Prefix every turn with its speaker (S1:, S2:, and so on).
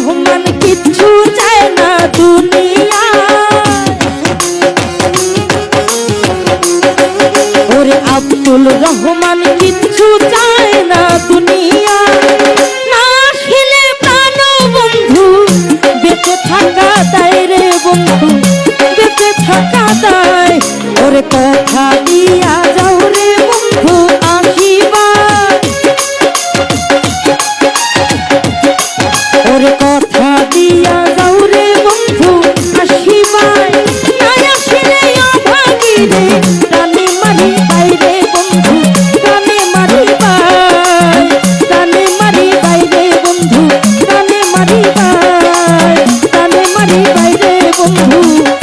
S1: Mahoma. বন্ধু।